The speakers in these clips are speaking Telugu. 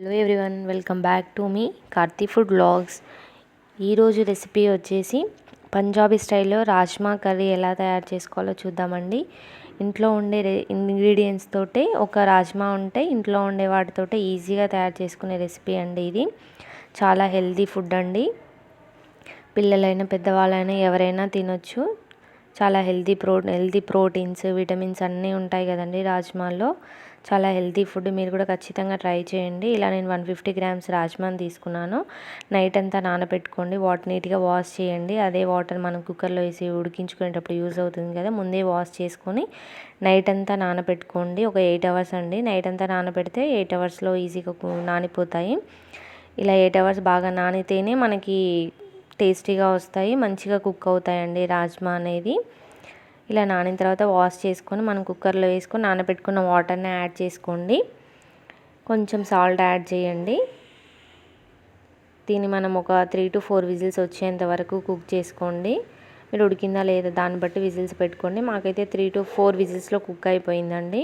Hello everyone welcome back to me Karthi food blogs ఈరోజు రెసిపీ వచ్చేసి పంజాబీ స్టైల్లో రాజ్మా కర్రీ ఎలా తయారు చేసుకోవాలో చూద్దామండి. ఇంట్లో ఉండే ఇంగ్రీడియంట్స్ తోటే ఒక రాజ్మా ఉంటే ఇంట్లో ఉండే వాటితోటే ఈజీగా తయారు చేసుకునే రెసిపీ అండి ఇది. చాలా హెల్తీ ఫుడ్ అండి. పిల్లలైనా పెద్దవాళ్ళైనా ఎవరైనా తినొచ్చు. చాలా healthy pro healthy proteins vitamins అన్నీ ఉంటాయి కదండి రాజ్మాలో చాలా హెల్తీ ఫుడ్ మీరు కూడా ఖచ్చితంగా ట్రై చేయండి. ఇలా నేను వన్ ఫిఫ్టీ గ్రామ్స్ రాజ్మాని తీసుకున్నాను. నైట్ అంతా నానబెట్టుకోండి. వాటర్ నీట్గా వాష్ చేయండి. అదే వాటర్ మనం కుక్కర్లో వేసి ఉడికించుకునేటప్పుడు యూజ్ అవుతుంది కదా ముందే వాష్ చేసుకొని నైట్ అంతా నానబెట్టుకోండి. ఒక ఎయిట్ అవర్స్ అండి. నైట్ అంతా నానబెడితే ఎయిట్ అవర్స్లో ఈజీగా నానిపోతాయి. ఇలా ఎయిట్ అవర్స్ బాగా నానితేనే మనకి టేస్టీగా వస్తాయి మంచిగా కుక్ అవుతాయండి రాజ్మా అనేది. ఇలా నానిన తర్వాత వాష్ చేసుకొని మనం కుక్కర్లో వేసుకొని నానబెట్టుకున్న వాటర్ని యాడ్ చేసుకోండి. కొంచెం సాల్ట్ యాడ్ చేయండి. దీన్ని మనం ఒక త్రీ టు ఫోర్ విజిల్స్ వచ్చేంత వరకు కుక్ చేసుకోండి. మీరు ఉడికిందా లేదా దాన్ని బట్టి విజిల్స్ పెట్టుకోండి. మాకైతే త్రీ టు ఫోర్ విజిల్స్లో కుక్ అయిపోయిందండి.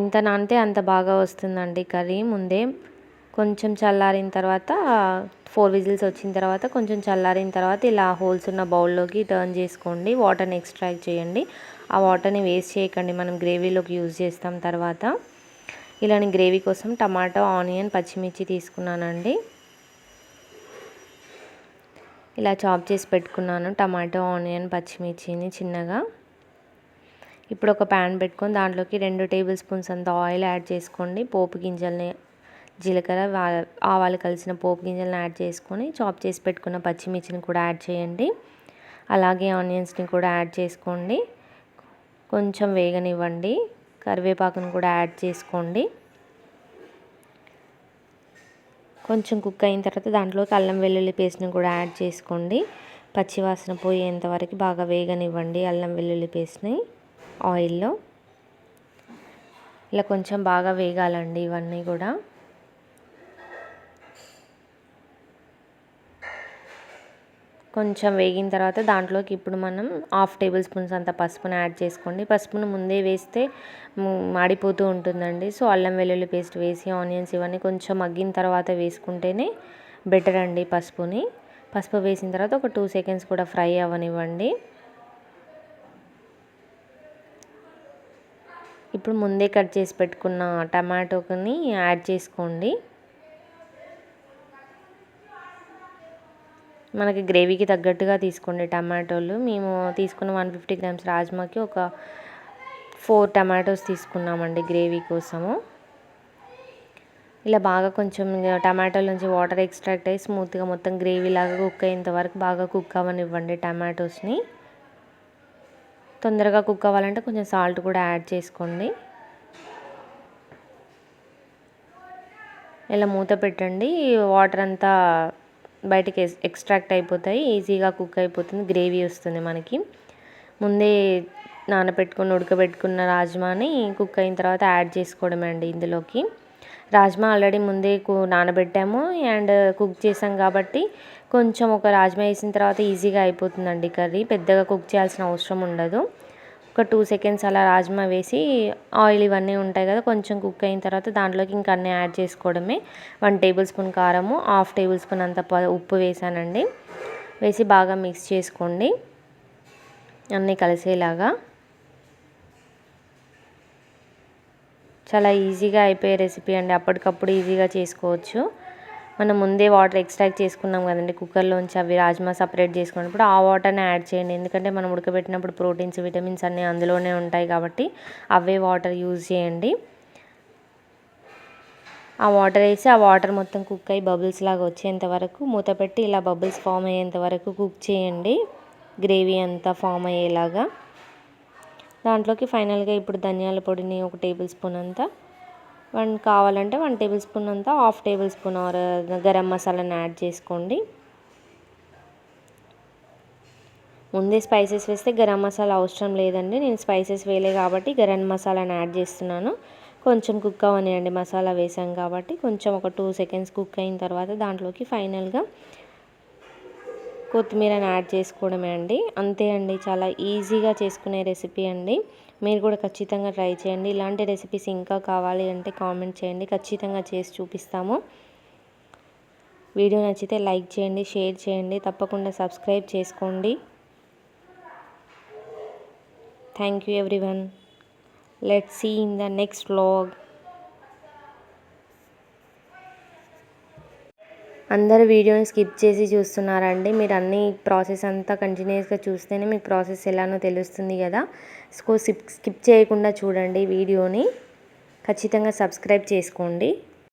ఎంత నానితే అంత బాగా వస్తుందండి కర్రీ. ముందే కొంచెం చల్లారిన తర్వాత ఫోర్ విజిల్స్ వచ్చిన తర్వాత కొంచెం చల్లారిన తర్వాత ఇలా హోల్స్ ఉన్న బౌల్లోకి టర్న్ చేసుకోండి. వాటర్ని ఎక్స్ట్రాక్ట్ చేయండి. ఆ వాటర్ని వేస్ట్ చేయకండి. మనం గ్రేవీలోకి యూజ్ చేస్తాం తర్వాత. ఇలా నేను గ్రేవీ కోసం టమాటో ఆనియన్ పచ్చిమిర్చి తీసుకున్నానండి. ఇలా చాప్ చేసి పెట్టుకున్నాను. టమాటో ఆనియన్ పచ్చిమిర్చిని చిన్నగా. ఇప్పుడు ఒక ప్యాన్ పెట్టుకొని దాంట్లోకి రెండు టేబుల్ స్పూన్స్ అంత ఆయిల్ యాడ్ చేసుకోండి. పోపు గింజల్ని జీలకర్ర ఆవాలు కలిసిన పోపు గింజలను యాడ్ చేసుకొని చాప్ చేసి పెట్టుకున్న పచ్చిమిర్చిని కూడా యాడ్ చేయండి. అలాగే ఆనియన్స్ని కూడా యాడ్ చేసుకోండి. కొంచెం వేగనివ్వండి. కరివేపాకును కూడా యాడ్ చేసుకోండి. కొంచెం కుక్ అయిన తర్వాత దాంట్లోకి అల్లం వెల్లుల్లి పేస్ట్ని కూడా యాడ్ చేసుకోండి. పచ్చివాసన పోయేంత వరకు బాగా వేగనివ్వండి అల్లం వెల్లుల్లి పేస్ట్ని ఆయిల్లో. ఇలా కొంచెం బాగా వేగాలండి ఇవన్నీ కూడా. కొంచెం వేగిన తర్వాత దాంట్లోకి ఇప్పుడు మనం హాఫ్ టేబుల్ స్పూన్స్ అంత పసుపును యాడ్ చేసుకోండి. పసుపును ముందే వేస్తే మాడిపోతూ ఉంటుందండి. సో అల్లం వెల్లుల్లి పేస్ట్ వేసి ఆనియన్స్ ఇవన్నీ కొంచెం మగ్గిన తర్వాత వేసుకుంటేనే బెటర్ అండి పసుపుని. పసుపు వేసిన తర్వాత ఒక టూ సెకండ్స్ కూడా ఫ్రై అవ్వనివ్వండి. ఇప్పుడు ముందే కట్ చేసి పెట్టుకున్న టమాటోని యాడ్ చేసుకోండి. మనకి గ్రేవీకి తగ్గట్టుగా తీసుకోండి టమాటోలు. మేము తీసుకున్న వన్ ఫిఫ్టీ గ్రామ్స్ రాజ్మాకి ఒక ఫోర్ టమాటోస్ తీసుకున్నామండి గ్రేవీ కోసము. ఇలా బాగా కొంచెం టమాటోల నుంచి వాటర్ ఎక్స్ట్రాక్ట్ అయ్యి స్మూత్గా మొత్తం గ్రేవీ లాగా కుక్ అయ్యేంత వరకు బాగా కుక్ అవ్వనివ్వండి టమాటోస్ని. తొందరగా కుక్ అవ్వాలంటే కొంచెం సాల్ట్ కూడా యాడ్ చేసుకోండి. ఇలా మూత పెట్టండి. వాటర్ అంతా బయటికి ఎక్స్ట్రాక్ట్ అయిపోతాయి ఈజీగా కుక్ అయిపోతుంది గ్రేవీ వస్తుంది మనకి. ముందే నానబెట్టుకుని ఉడకబెట్టుకున్న రాజ్మాని కుక్ అయిన తర్వాత యాడ్ చేసుకోవడమే అండి ఇందులోకి. రాజ్మా ఆల్రెడీ ముందే నానబెట్టాము అండ్ కుక్ చేసాం కాబట్టి కొంచెం ఒక రాజ్మా వేసిన తర్వాత ఈజీగా అయిపోతుందండి కర్రీ. పెద్దగా కుక్ చేయాల్సిన అవసరం ఉండదు. ఒక టూ సెకండ్స్ అలా రాజ్మా వేసి ఆయిల్ ఇవన్నీ ఉంటాయి కదా కొంచెం కుక్ అయిన తర్వాత దాంట్లోకి ఇంకా అన్నీ యాడ్ చేసుకోవడమే. వన్ టేబుల్ స్పూన్ కారము హాఫ్ టేబుల్ స్పూన్ అంత ఉప్పు వేసానండి. వేసి బాగా మిక్స్ చేసుకోండి. అన్నీ కలిసేలాగా. చాలా ఈజీగా అయిపోయే రెసిపీ అండి. అప్పటికప్పుడు ఈజీగా చేసుకోవచ్చు. మనం ముందే వాటర్ ఎక్స్ట్రాక్ట్ చేసుకున్నాం కదండి కుక్కర్లోంచి అవి రాజ్మా సపరేట్ చేసుకున్నప్పుడు ఆ వాటర్ని యాడ్ చేయండి. ఎందుకంటే మనం ఉడకబెట్టినప్పుడు ప్రోటీన్స్ విటమిన్స్ అన్నీ అందులోనే ఉంటాయి కాబట్టి అవే వాటర్ యూజ్ చేయండి. ఆ వాటర్ వేసి ఆ వాటర్ మొత్తం కుక్ అయ్యి బబుల్స్ లాగా వచ్చేంత వరకు మూత పెట్టి ఇలా బబుల్స్ ఫామ్ అయ్యేంత వరకు కుక్ చేయండి. గ్రేవీ అంతా ఫామ్ అయ్యేలాగా. దాంట్లోకి ఫైనల్గా ఇప్పుడు ధనియాల పొడిని ఒక టేబుల్ స్పూన్ అంతా వన్ కావాలంటే వన్ టేబుల్ స్పూన్ అంతా హాఫ్ టేబుల్ స్పూన్ ఆర్ గరం మసాలాని యాడ్ చేసుకోండి. ముందే స్పైసెస్ వేస్తే గరం మసాలా అవసరం లేదండి. నేను స్పైసెస్ వేయలే కాబట్టి గరం మసాలాని యాడ్ చేస్తున్నాను. కొంచెం కుక్ అవనియండి మసాలా వేసాం కాబట్టి. కొంచెం ఒక టూ సెకండ్స్ కుక్ అయిన తర్వాత దాంట్లోకి ఫైనల్గా కొత్తిమీరని యాడ్ చేసుకోవడమే అండి. అంతే అండి చాలా ఈజీగా చేసుకునే రెసిపీ అండి. మీరు కూడా ఖచ్చితంగా ట్రై చేయండి. ఇలాంటి రెసిపీస్ ఇంకా కావాలి అంటే కామెంట్ చేయండి. ఖచ్చితంగా చేసి చూపిస్తాము. వీడియో నచ్చితే లైక్ చేయండి షేర్ చేయండి. తప్పకుండా సబ్స్క్రైబ్ చేసుకోండి. Thank you everyone let see in the next vlog అందరు వీడియోని స్కిప్ చేసి చూస్తున్నారండి. మీరు అన్ని ప్రాసెస్ అంతా కంటిన్యూస్గా చూస్తేనే మీకు ప్రాసెస్ ఎలానో తెలుస్తుంది కదా. సో స్కిప్ స్కిప్ చేయకుండా చూడండి వీడియోని. ఖచ్చితంగా సబ్స్క్రైబ్ చేసుకోండి.